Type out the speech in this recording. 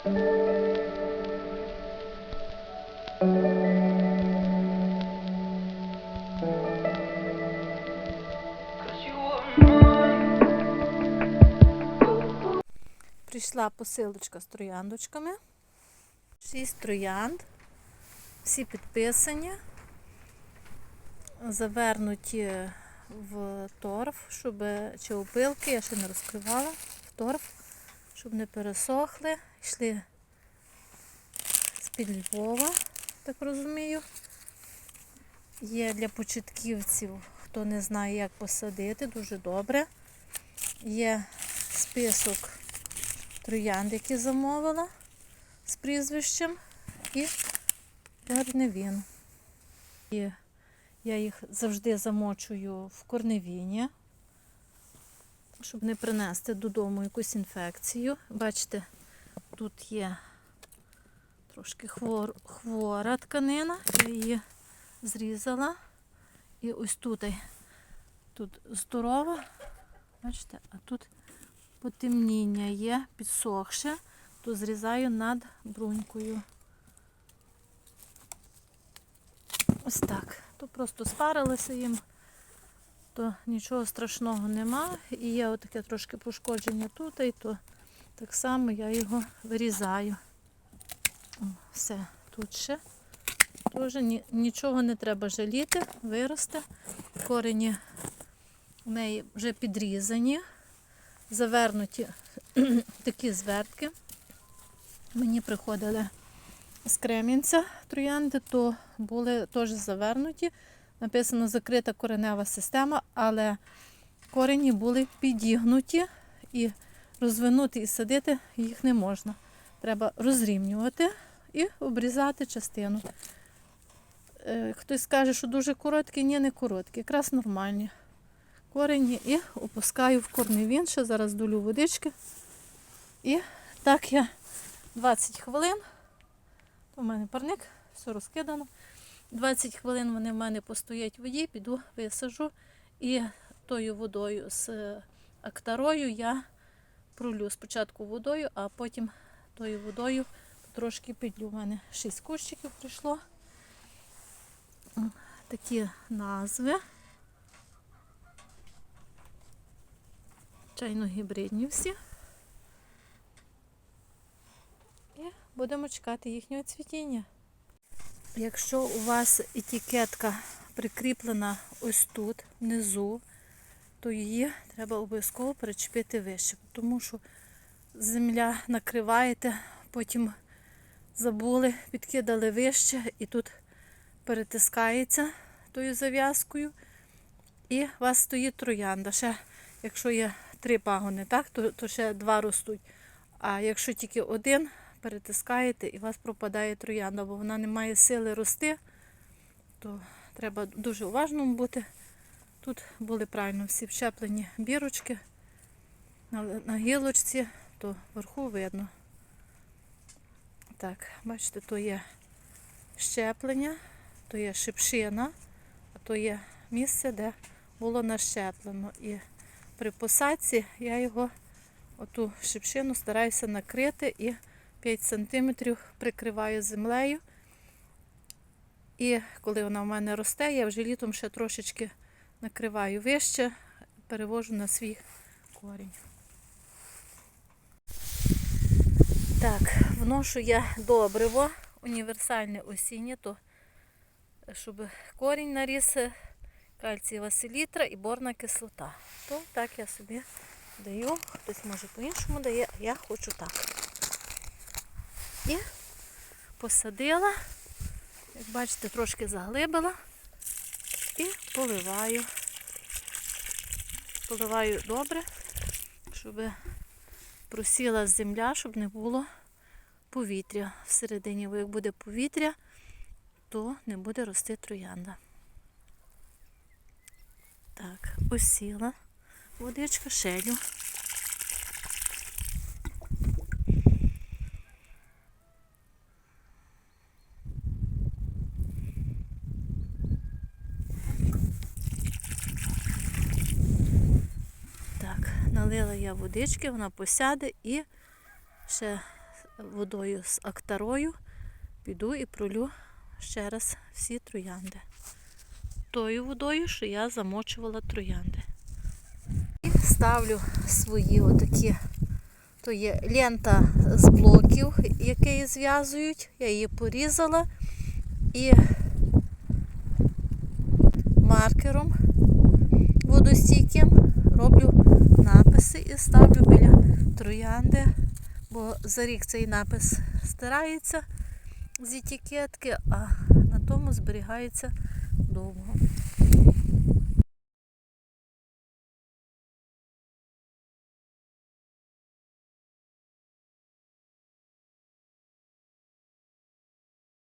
Прийшла посилочка з трояндочками. Шість троянд. Всі підписані. Завернуті в торф, щоб чи опилки, я ще не розкривала в торф, щоб не пересохли. Йшли з-під Львова, так розумію. Є для початківців, хто не знає, як посадити, дуже добре. Є список троянд, які замовила з прізвищем і корневін. І я їх завжди замочую в корневіні, щоб не принести додому якусь інфекцію. Бачите, тут є трошки хвор, хвора тканина, я її зрізала. І ось тут, тут здорова, бачите, а тут потемніння є, підсохше, то зрізаю над брунькою. Ось так. То просто спарилися їм, то нічого страшного нема. І є отаке трошки пошкодження тут, і то так само я його вирізаю. О, все, тут ще. Теж нічого не треба жаліти, виросте. Корені в неї вже підрізані завернуті такі звертки. Мені приходили з Кремінця троянди, то були теж завернуті. Написано закрита коренева система, але корені були підігнуті і розвинути і садити їх не можна. Треба розрівнювати і обрізати частину. Е, Хтось скаже, що дуже короткі, ні, не короткі, якраз нормальні корені і опускаю в корневін. Ще зараз долю водички. І так я 20 хвилин. У мене парник, все розкидано. 20 хвилин вони в мене постоять в воді, піду висажу. І тою водою з е, актарою я пролю спочатку водою, а потім тою водою трошки підлю. У мене 6 кущиків прийшло. Такі назви. чайно-гібридні всі. І будемо чекати їхнього цвітіння. Якщо у вас етикетка прикріплена ось тут, внизу, то її треба обов'язково причепити вище, тому що земля накриваєте, потім забули, підкидали вище і тут перетискається тою зав'язкою. І у вас стоїть троянда. Ще, якщо є три пагони, так, то, то ще два ростуть. А якщо тільки один, перетискаєте і у вас пропадає троянда, бо вона не має сили рости, то треба дуже уважним бути. Тут були правильно всі вщеплені бірочки на, на гілочці, то вверху видно. Так, бачите, то є щеплення, то є шипшина, а то є місце, де було нащеплено. І при посадці я його, оту шипшину, стараюся накрити і 5 см прикриваю землею. І коли вона в мене росте, я вже літом ще трошечки накриваю вище, перевожу на свій корінь. Так, вношу я добриво, універсальне осіннє, то щоб корінь наріс кальцієва селітра і борна кислота. То так я собі даю, хтось може по-іншому дає, а я хочу так. І посадила, як бачите, трошки заглибила і поливаю. Поливаю добре, щоб просіла земля, щоб не було повітря всередині. Бо як буде повітря, то не буде рости троянда. Так, осіла водичка, шелю. Так, налила я водички, вона посяде і ще водою з актарою піду і пролю ще раз всі троянди. Тою водою, що я замочувала троянди. І ставлю свої отакі. То є лента з блоків, які зв'язують. Я її порізала і маркером водостійким роблю написи і ставлю біля троянди, бо за рік цей напис стирається з етикетки, а на тому зберігається довго.